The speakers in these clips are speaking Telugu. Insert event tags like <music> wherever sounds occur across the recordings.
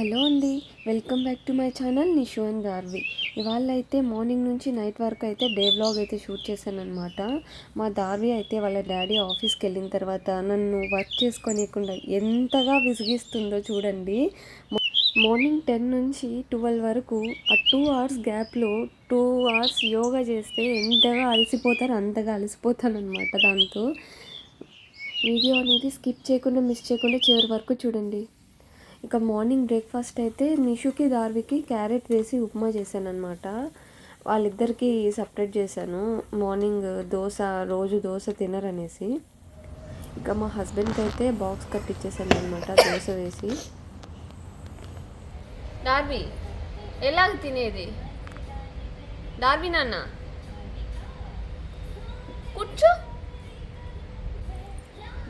హలో అండి welcome back to my channel Nishu and Garvi. ఇవాళ అయితే మార్నింగ్ నుంచి నైట్ వరకు అయితే డే వ్లాగ్ అయితే షూట్ చేశాను అనమాట మా దార్వి అయితే వాళ్ళ డాడీ ఆఫీస్కి వెళ్ళిన తర్వాత నన్ను వర్క్ చేసుకోనియకుండా ఎంతగా విసిగిస్తుందో చూడండి. మార్నింగ్ టెన్ నుంచి ట్వెల్వ్ వరకు ఆ టూ అవర్స్ గ్యాప్లో టూ అవర్స్ యోగా చేస్తే ఎంతగా అలసిపోతారో అంతగా అలసిపోతానమాట దాంతో. వీడియో అనేది స్కిప్ చేయకుండా మిస్ చేయకుండా చివరి వరకు చూడండి. ఇక మార్నింగ్ బ్రేక్ఫాస్ట్ అయితే నిషుకి దార్వికి క్యారెట్ వేసి ఉప్మా చేశాను అనమాట వాళ్ళిద్దరికి సపరేట్ చేశాను. మార్నింగ్ దోశ రోజు దోశ తినరనేసి. ఇక మా హస్బెండ్కి అయితే బాక్స్ కట్టించేసాను అనమాట దోశ వేసి. డార్వి ఎలాగ తినేది? డార్వి నాన్న. కూర్చో.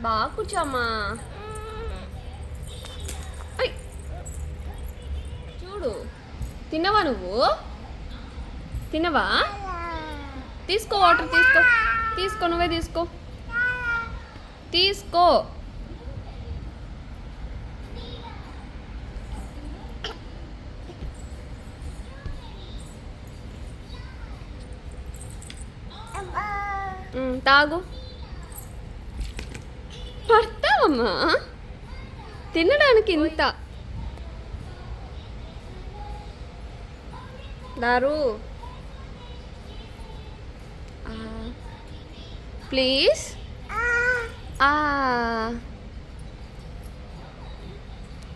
బాగా కూర్చోమ్మా ఐ. చూడు తినవా నువ్వు? తినవా? తీసుకో వాటర్ తీసుకో. తీసుకో నువ్వే తీసుకో. తీసుకో. తాగు. పడతావమ్మా? తినడానికి ఇంత దారు ప్లీజ్.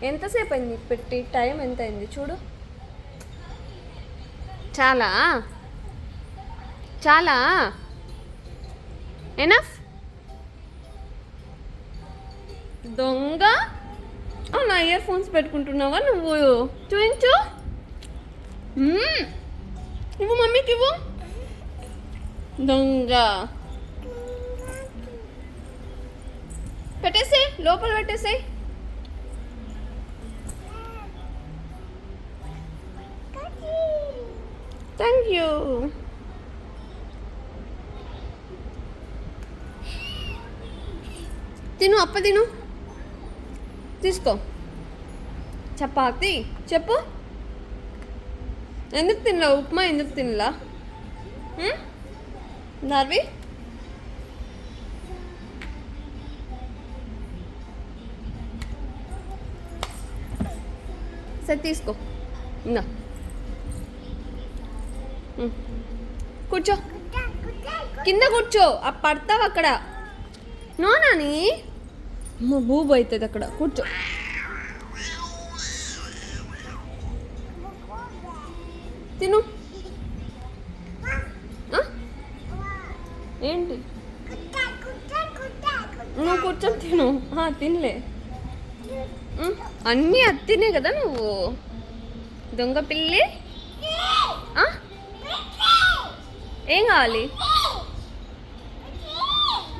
ఎంతసేపు అయింది పెట్టి? టైం ఎంత అయింది? చూడు. చాలా? చాలా? ఎనఫ్? దొంగ? నా ఇయర్ ఫోన్స్ పెట్టుకుంటున్నావా నువ్వు? చూపించు ఇవ్వు మమ్మీకి ఇవ్వు. దొంగ. పెట్టేసే లోపల పెట్టేసే థ్యాంక్ యూ. తిను అప్ప తిను. తీసుకో. చపాతి చెప్పు. ఎందుకు తినలా? ఉప్మా ఎందుకు తినలా? నార్వి? సరే తీసుకో. ఇందా. కూర్చో. కింద కూర్చో. ఆ పడతావు అక్కడ. నోనాని బూబు అవుతుంది అక్కడ. కూర్చో. తిను. ఏంటి? నువ్వు కూర్చొని తిను. తినలే. అన్నీ అత్తినే కదా నువ్వు? దొంగ పిల్లి? ఆ? ఏం కావాలి?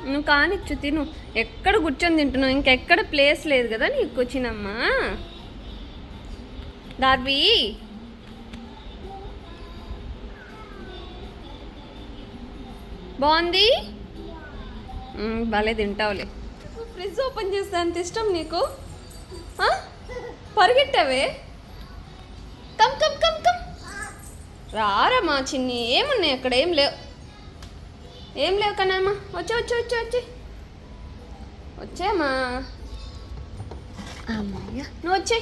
నువ్వు కానిచ్చు తిను. ఎక్కడ కూర్చొని తింటున్నావు? ఇంకెక్కడ ప్లేస్ లేదు కదా నీకు వచ్చినమ్మా దార్వి? బాగుంది? భలే తింటావులే. ఫ్రిడ్జ్ ఓపెన్ చేస్తే అంత ఇష్టం నీకు? పరిగెట్టావే? Come come come come. రారమ్మా చిన్ని ఏమున్నాయి అక్కడ? ఏం లేవు. ఏం లేవు కనమ్మా. వచ్చి వచ్చి వచ్చి వచ్చి. అమ్మయ్య. నువ్వు వచ్చే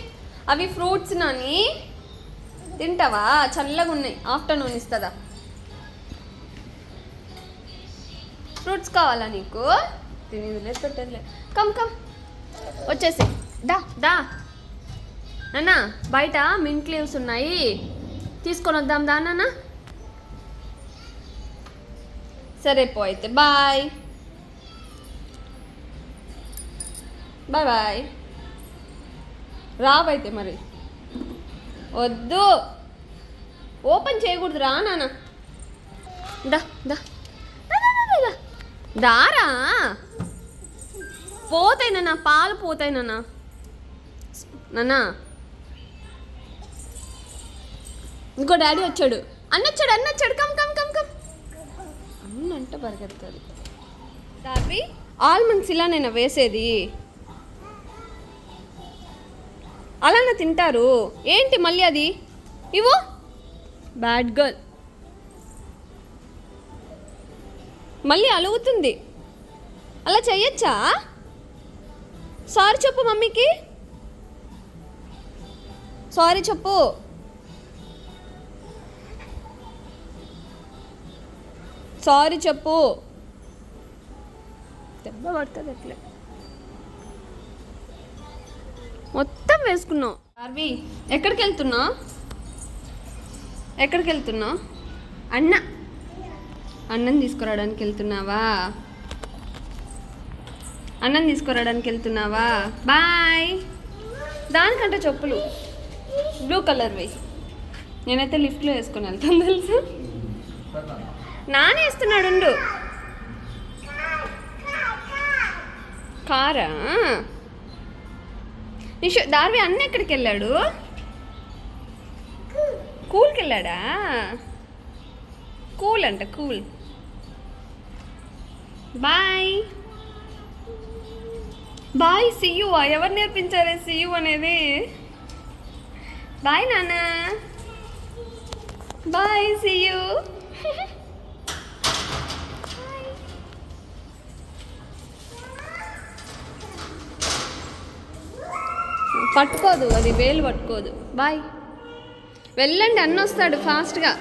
అవి ఫ్రూట్స్ నాని. తింటావా? చల్లగా ఉన్నాయి ఆఫ్టర్నూన్ ఇస్తుందా? ఫ్రూట్స్ కావాలా నీకు? తినేది వదిలేసి పెట్టేదిలే. Come come. వచ్చేసి. దా దా. నాన్న బయట మింట్ లీవ్స్ ఉన్నాయి. తీసుకొని వద్దాం దా నాన్న. సరే పో అయితే. బాయ్. Bye bye. రావైతే మరి. వద్దు. ఓపెన్ చేయకూడదు రా నాన్న. దా, దా. దారా? పోతాయి నాన్న పాలు పోతాయి నాన్న. నాన్న. ఇంకో డాడీ వచ్చాడు. అన్నొచ్చాడు అన్నొచ్చాడు కమ్ కమ్ కమ్ కమ్. అన్నంటే పరిగెత్తుంది దావి ఆల్మండ్స్ ఇలా నేను వేసేది. అలానే తింటారు. ఏంటి మళ్ళీ అది? ఇవ్వు. Bad girl. మళ్ళీ అలుగుతుంది అలా చెయ్యొచ్చా? సారీ చెప్పు మమ్మీకి. సారీ చెప్పు. సారీ చెప్పు. దెబ్బ పడుతుంది అట్లే. మొత్తం వేసుకున్నావు. ఆర్వి ఎక్కడికి వెళ్తున్నావు ఎక్కడికి వెళ్తున్నావు అన్న. అన్నం తీసుకురావడానికి వెళ్తున్నావా? అన్నం తీసుకురావడానికి వెళ్తున్నావా? బాయ్. దానికంటే చెప్పులు. బ్లూ కలర్వి నేనైతే లిఫ్ట్లో వేసుకొని వెళ్తాను తెలుసు? నానేస్తున్నాడు ఉండు. కారా? నిషు దార్వి అన్న ఎక్కడికి వెళ్ళాడు? కూల్కి వెళ్ళాడా కూల్ అంట కూల్. బాయ్ బాయ్ సియు ఎవరు నేర్పించారే సియు అనేది? బాయ్ నాన్న. బాయ్ సియు పట్టుకోదు అది వేలు పట్టుకోదు. బాయ్ వెళ్ళండి అన్న వస్తాడు ఫాస్ట్గా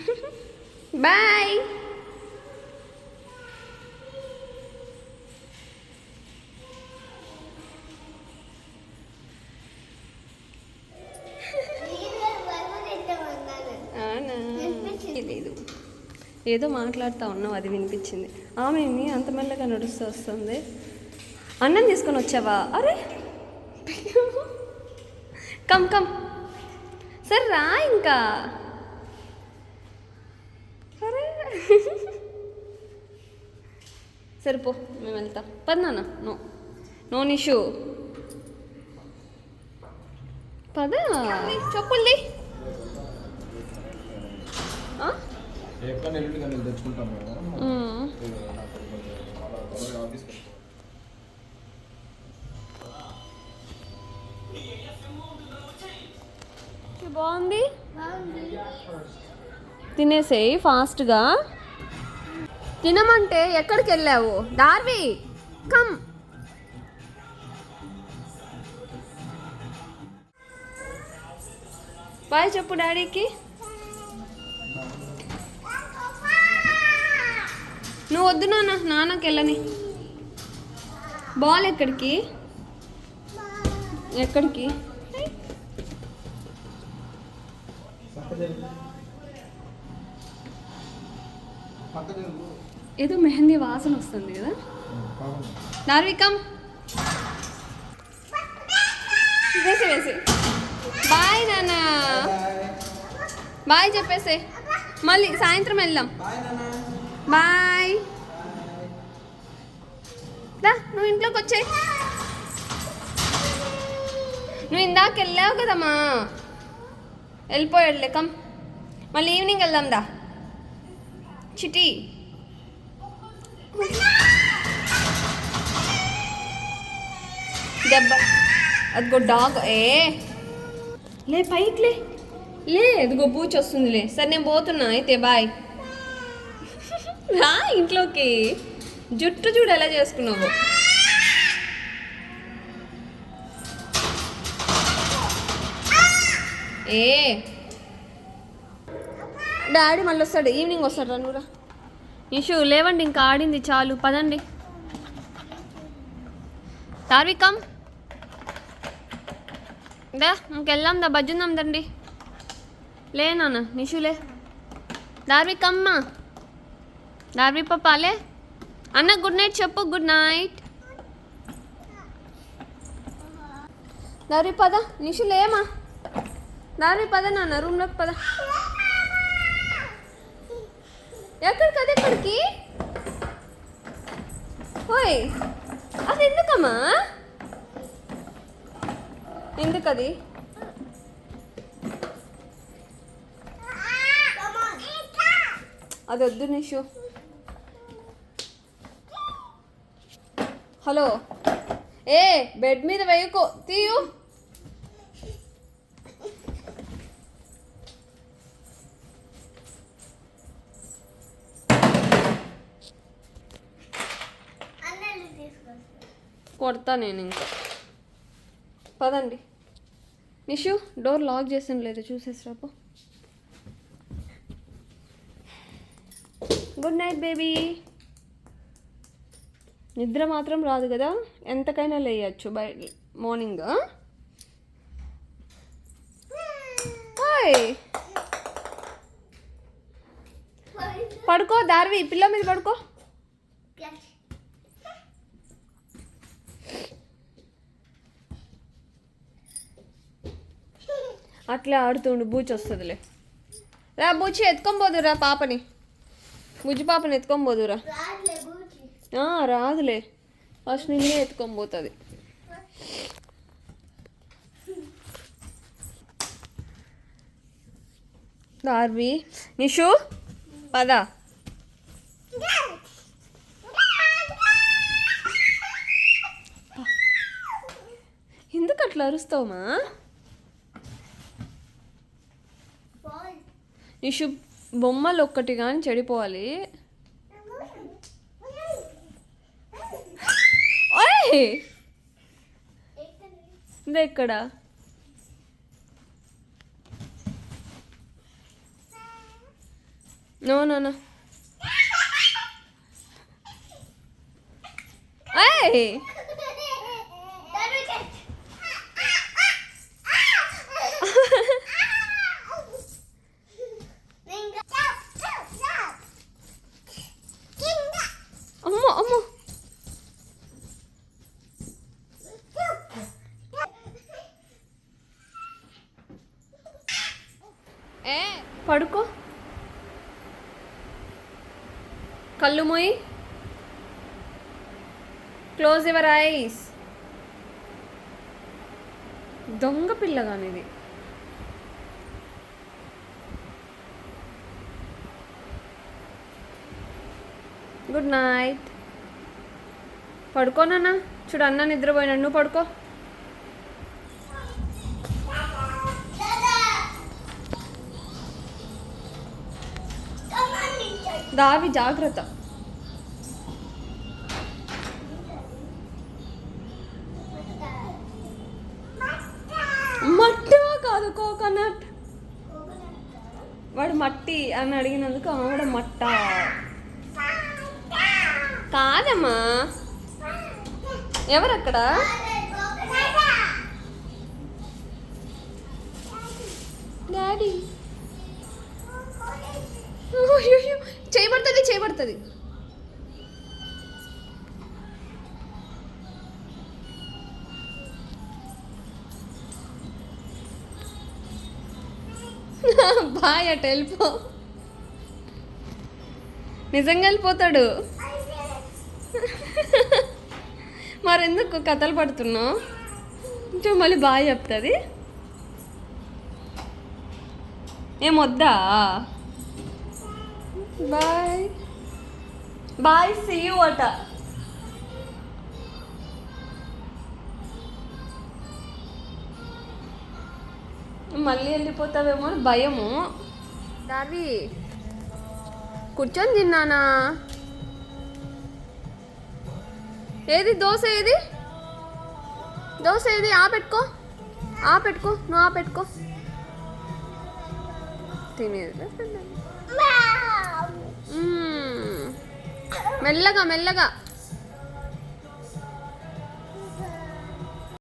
<laughs> బాయ్ లేదు ఏదో మాట్లాడుతూ ఉన్నావు అది వినిపించింది. ఆమె అంత మెల్లగా నడుస్తూ వస్తుంది. అన్నం తీసుకొని వచ్చావా? అరే! <laughs> Come come. సరే రా ఇంకా అరే <laughs> సరిపో మేము వెళ్తాం. పదనా నో నో నిషు. పద. చెప్పుల్ది త్వరగా ఆఫీస్కి బాగుంది. తినేసేయి ఫాస్ట్గా. తినమంటే ఎక్కడికి వెళ్ళావు డార్వి కమ్. బాయ్ చెప్పు డాడీకి. నువ్వు వద్దు నాన్న నాన్నకి వెళ్ళని బాల్ ఎక్కడికి? ఎక్కడికి? ఏదో మెహందీ వాసన వస్తుంది కదా? నార్వికమ్ వేసి వేసి. బాయ్ నాన్న. బాయ్ చెప్పేసే. మళ్ళీ సాయంత్రం వెళ్దాం. బాయ్. దా నువ్వు ఇంట్లోకి వచ్చే. నువ్వు ఇందాక వెళ్ళావు కదమ్మా. వెళ్ళిపోయాడులే కమ్. మళ్ళీ ఈవినింగ్ వెళ్దాం దా. చిటి. దెబ్బ. అదిగో డాగ్ ఏ? లే పైకి లే. లే అదిగో బూచి వస్తుందిలే. సరే నేను పోతున్నా. అయితే బాయ్. రా ఇంట్లోకి. జుట్టు చూడు ఎలా చేసుకున్నావు. ఏ? డాడీ మళ్ళీ వస్తాడు. ఈవినింగ్ వస్తాడు రా ఇషు లేవండి ఇంకా ఆడింది చాలు. పదండి. తార్వికం దా ఇంకెళ్దాం దా బజ్జుందాం దండి లే నాన్న నిషులే దార్వికమ్మ దార్వి పాపాలే అన్న గుడ్ నైట్ చెప్పు గుడ్ నైట్. దారి పద. నిషులేమా దారి పద నాన్న రూమ్లోకి పద. ఎక్కడికి? అది ఎక్కడికి? ఓయ్ అది ఎందుకమ్మా? ఎందుకది? అది వద్దు నిషు. హలో. ఏ బెడ్ మీద వేయకో. తీయు. కొడతా నేను ఇంకా. పదండి. నిషు డోర్ లాక్ చేసాను లేదు చూసేసి రాపో గుడ్ నైట్ బేబీ. నిద్ర మాత్రం రాదు కదా? ఎంతకైనా లేయచ్చు బై మార్నింగ్. హాయ్. పడుకో దార్వి పిల్ల మీద పడుకో. అట్లా ఆడుతుండు బూచి వస్తుందిలే. రా బూచి ఎత్తుకొని పోదురా పాపని. బుజ్జి పాపని ఎత్తుకొని పోదురా రాదులే. ఫస్ట్ నిన్నే ఎత్తుకొని పోతుంది దార్వి నిషు పద. ఎందుకు అట్లా అరుస్తావుమా నిషు బొమ్మలు ఒక్కటి కానీ చెడిపోవాలి. ఓయ్! ఇదే ఇక్కడ నో నో నో. పడుకో. కళ్ళు మొయ్యి క్లోజ్ యువర్ ఐస్ దొంగ పిల్లగానిది గుడ్ నైట్ పడుకోనన్నా చూడు అన్న నిద్రపోయినాడు. నువ్వు పడుకో. దావి జాగ్రత్త. మట్టి కాదు కోకోనట్. వాడు మట్టి అని అడిగినందుకు ఆవిడ మట్ట. కాదమ్మా. ఎవరక్కడ? డాడీ. చేయబడుతుంది. బాయ్ అటు వెళ్ళిపో నిజంగా వెళ్ళిపోతాడు. మరెందుకు కథలు పడుతున్నావు? కొంచెం మళ్ళీ బాగా చెప్తుంది. ఏమొద్దా బాయ్ బాయ్ సీ యూ అట మళ్ళీ వెళ్ళిపోతావేమో అని భయము. దార్వి కూర్చొని తిన్నానా? ఏది దోశ ఏది? దోశ ఏది? ఆ పెట్టుకో. ఆ పెట్టుకో. నువ్వు ఆ పెట్టుకో. తినేది. మెల్లగా మెల్లగా.